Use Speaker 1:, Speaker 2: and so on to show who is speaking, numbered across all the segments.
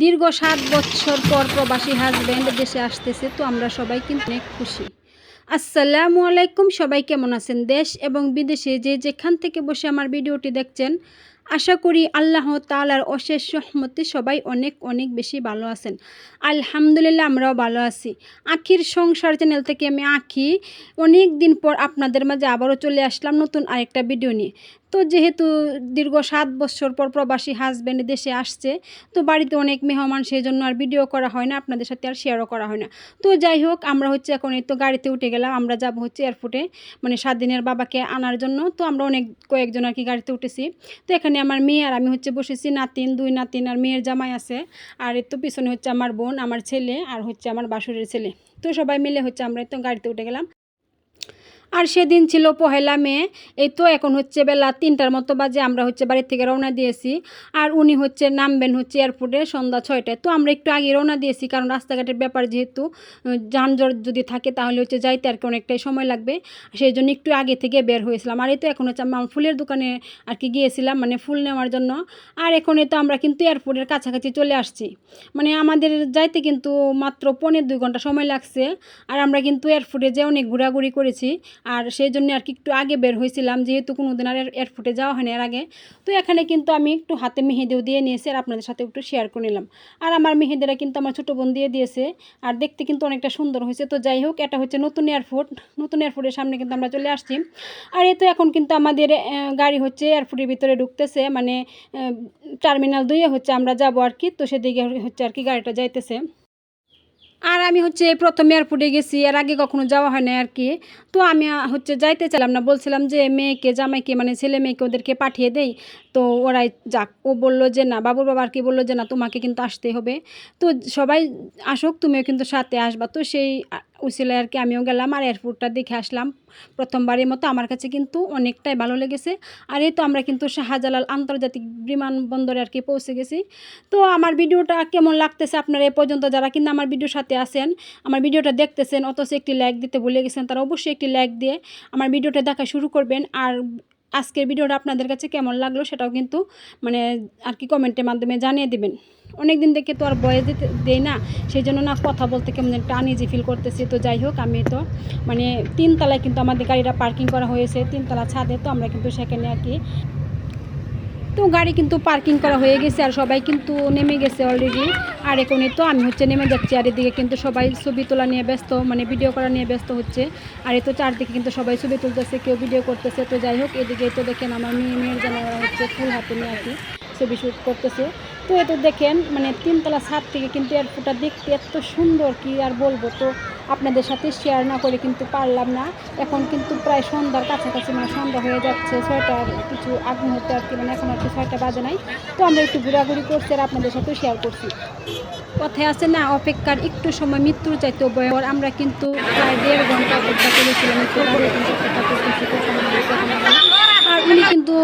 Speaker 1: দীর্ঘ সাত বছর পর প্রবাসী হাজব্যান্ড দেশে আসতেছে, তো আমরা সবাই কিন্তু অনেক খুশি। আসসালামু আলাইকুম, সবাই কেমন আছেন? দেশ এবং বিদেশে যে যেখান থেকে বসে আমার ভিডিওটি দেখছেন আশা করি আল্লাহ তালার অশেষ রহমতে সবাই অনেক অনেক বেশি ভালো আছেন। আলহামদুলিল্লাহ আমরাও ভালো আছি। আখির সংসার চ্যানেল থেকে আমি আঁকি। অনেক দিন পর আপনাদের মাঝে আবারও চলে আসলাম নতুন আরেকটা ভিডিও নিয়ে। তো যেহেতু দীর্ঘ সাত বছর পর প্রবাসী হাজব্যান্ড দেশে আসছে, তো বাড়িতে অনেক মেহমান সেই জন্য আর ভিডিও করা হয় না, আপনাদের সাথে আর শেয়ারও করা হয় না। তো যাই হোক, আমরা হচ্ছে এখন এই তো গাড়িতে উঠে গেলাম, আমরা যাব হচ্ছে এয়ারপোর্টে মানে সাত দিনের বাবাকে আনার জন্য। তো আমরা অনেক কয়েকজন আর কি গাড়িতে উঠেছি। তো এখানে আমার মেয়ে আর আমি হচ্ছে বসেছি নাতিন, দুই নাতিন আর মেয়ের জামাই আছে। আর এর তো পিছনে হচ্ছে আমার বোন, আমার ছেলে আর হচ্ছে আমার বাসুরের ছেলে। তো সবাই মিলে হচ্ছে আমরা তো গাড়িতে উঠে গেলাম। আর সেদিন ছিল পহেলা মে, এই তো এখন হচ্ছে বেলা তিনটার মতো বাজে, আমরা হচ্ছে বাড়ির থেকে রওনা দিয়েছি। আর উনি হচ্ছে নামবেন হচ্ছে এয়ারপোর্টে সন্ধ্যা ছয়টায়। তো আমরা একটু আগে রওনা দিয়েছি, কারণ রাস্তাঘাটের ব্যাপার যেহেতু যানজট যদি থাকে তাহলে হচ্ছে যাইতে আর কি অনেকটাই সময় লাগবে। সেই জন্য একটু আগে থেকে বের হয়েছিলাম। আর এই তো এখন হচ্ছে আমার ফুলের দোকানে আর কি গিয়েছিলাম মানে ফুল নেওয়ার জন্য। আর এখন তো আমরা কিন্তু এয়ারপোর্টের কাছাকাছি চলে আসছি। মানে আমাদের যাইতে কিন্তু মাত্র পনেরো দুই ঘণ্টা সময় লাগছে। আর আমরা কিন্তু এয়ারপোর্টে যে অনেক ঘোরাঘুরি করেছি। আর সেই জন্য আর কি একটু আগে বের হয়েছিলাম, যেহেতু কোনো দিন আর এয়ার- এয়ারপোর্টে যাওয়া হয়নি এর আগে। তো এখানে কিন্তু আমি একটু হাতে মেহেদিও দিয়ে নিয়েছি আর আপনাদের সাথে একটু শেয়ার করে নিলাম। আর আমার মেহেদিরা কিন্তু আমার ছোটো বোন দিয়ে দিয়েছে আর দেখতে কিন্তু অনেকটা সুন্দর হয়েছে। তো যাই হোক, এটা হচ্ছে নতুন এয়ারপোর্ট নতুন এয়ারপোর্টের সামনে কিন্তু আমরা চলে আসছি। আর এই তো এখন কিন্তু আমাদের গাড়ি হচ্ছে এয়ারপোর্টের ভিতরে ঢুকতেছে মানে টার্মিনাল দুইয়ে হচ্ছে আমরা যাব আর কি। তো সেদিকে হচ্ছে আর কি গাড়িটা যাইতেছে। আর আমি হচ্ছে প্রথম এয়ারপোর্টে গেছি, এর আগে কখনো যাওয়া হয় না আর কি তো আমি হচ্ছে যাইতে চাইলাম না, বলছিলাম যে মেয়েকে, জামাইকে মানে ছেলে মেয়েকে ওদেরকে পাঠিয়ে দেই। তো ওরাই যাক, ও বলল যে না, বাবুর বাবা আর কি বলল যে না, তোমাকে কিন্তু আসতে হবে। তো সবাই আসুক, তুমিও কিন্তু সাথে আসবা। তো সেই উচিলায় আর কি, আমিও গেলাম আর এয়ারপোর্টটা দেখে আসলাম। প্রথমবারের মতো আমার কাছে কিন্তু অনেকটাই ভালো লেগেছে। আর এই তো আমরা কিন্তু শাহজালাল আন্তর্জাতিক বিমানবন্দরে আর কি পৌঁছে গেছি। তো আমার ভিডিওটা কেমন লাগতেছে আপনারা এ পর্যন্ত, যারা কিন্তু আমার ভিডিওর সাথে আছেন, আমার ভিডিওটা দেখতেছেন, অথচ একটি লাইক দিতে ভুলে গেছেন, তারা অবশ্যই একটি লাইক দিয়ে আমার ভিডিওটা দেখা শুরু করবেন। আর আজকের ভিডিওটা আপনাদের কাছে কেমন লাগল সেটাও কিন্তু মানে আর কি কমেন্টের মাধ্যমে জানিয়ে দেবেন। অনেক দিন থেকে তো আর বয়ে দিতে, দেই না সেই জন্য না কথা বলতে কেমন একটা আনইজি ফিল করতেছি। তো যাই হোক, আমি তো মানে তিনতলায় কিন্তু আমাদের গাড়িটা পার্কিং করা হয়েছে, তিনতলা ছাদে, তো আমরা কিন্তু সেখানে আর কি তো গাড়ি কিন্তু পার্কিং করা হয়ে গেছে আর সবাই কিন্তু নেমে গেছে অলরেডি আর এখনই তো আমি হচ্ছে নেমে যাচ্ছি আর এদিকে কিন্তু সবাই ছবি তোলা নিয়ে ব্যস্ত মানে ভিডিও করা নিয়ে ব্যস্ত হচ্ছে। আর এ তো চারদিকে কিন্তু সবাই ছবি তুলতেছে, কেউ ভিডিও করতেছে। তো যাই হোক, এদিকে তো দেখেন আমার মেয়ে, মেয়ের জানা হচ্ছে ফুল হাতে নিয়ে আর কি ছবি শ্যুট করতেছে। তো এ তো দেখেন মানে তিনতলা ছাদ থেকে কিন্তু এয়ারপোর্টটা দেখতে এত সুন্দর কি আর বলব তো? আপনাদের সাথে শেয়ার না করে কিন্তু পারলাম না। এখন কিন্তু প্রায় সন্ধ্যার কাছাকাছি মানে সন্ধ্যা হয়ে যাচ্ছে ছয়টার কিছু আগ মুহূর্তে আর কি মানে এখন আর কি ছয়টা বাজে নাই। তো আমরা একটু ঘোরাঘুরি করছি আর আপনাদের সাথেও শেয়ার করছি। কথায় আছে না অপেক্ষার একটু সময়, মৃত্যুর চাইতে ভয়ঙ্কর। আমরা কিন্তু প্রায় দেড় ঘণ্টা অপেক্ষা করেছিলাম একটু অপেক্ষা করতেছি। আর উনি কিন্তু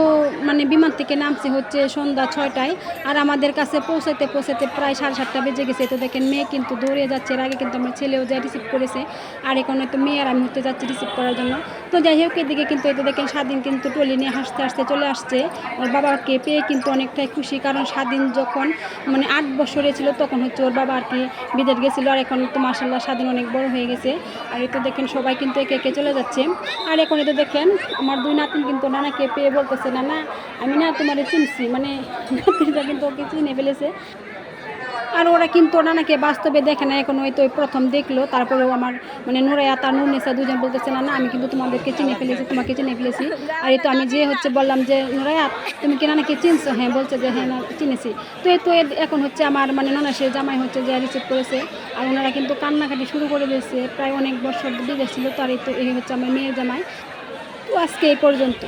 Speaker 1: মানে বিমান থেকে নামছে হচ্ছে সন্ধ্যা ছয়টায়, আর আমাদের কাছে পৌঁছাতে পৌঁছাতে প্রায় সাড়ে সাতটা বেজে গেছে। তো দেখেন, মেয়ে কিন্তু দৌড়ে যাচ্ছে এর আগে কিন্তু আমার ছেলেও যায় রিসিভ করেছে, আর এখন তো মেয়ে আর আমি হতে যাচ্ছি রিসিভ করার জন্য। তো যাই হোক, এদিকে কিন্তু এতে দেখেন, স্বাধীন কিন্তু টলি নিয়ে হাসতে হাসতে চলে আসছে। ওর বাবাকে পেয়ে কিন্তু অনেকটাই খুশি, কারণ স্বাধীন যখন মানে আট বছরে ছিল, তখন হচ্ছে ওর বাবা আর কি বিদেশ গেছিল, আর এখন তো মাসাল্লাহ স্বাধীন অনেক বড় হয়ে গেছে। আর এই তো দেখেন, সবাই কিন্তু একে একে চলে যাচ্ছে। আর এখন এতে দেখেন, আমার দুই নাতিন কিন্তু নানাকে পেয়ে বলতেছে, না না, আমি না তোমারে চিনছি। মানে কিন্তু ওকে চিনে ফেলেছে। আর ওরা কিন্তু ওরা নাকি বাস্তবে দেখে না এখন ওই তো প্রথম দেখল তারপরেও আমার মানে নুরায়া তার নুরনেসা দুজন বলতেছে, না না, আমি কিন্তু তোমাদেরকে চিনে ফেলেছি, তোমাকে চিনে ফেলেছি। আর এই তো আমি যে হচ্ছে বললাম যে নুরায়া তুমি কি নানাকে চিনছো? হ্যাঁ বলছে যে হ্যাঁ না, চিনেছি। তো এই তো এখন হচ্ছে আমার মানে নানাসের জামাই হচ্ছে যে রিসিভ করেছে, আর ওনারা কিন্তু কান্নাকাটি শুরু করে দিয়েছে, প্রায় অনেক বছর বিদেশ ছিল তো আর এই তো, এই হচ্ছে আমার মেয়ের জামাই। তো আজকে এই পর্যন্ত।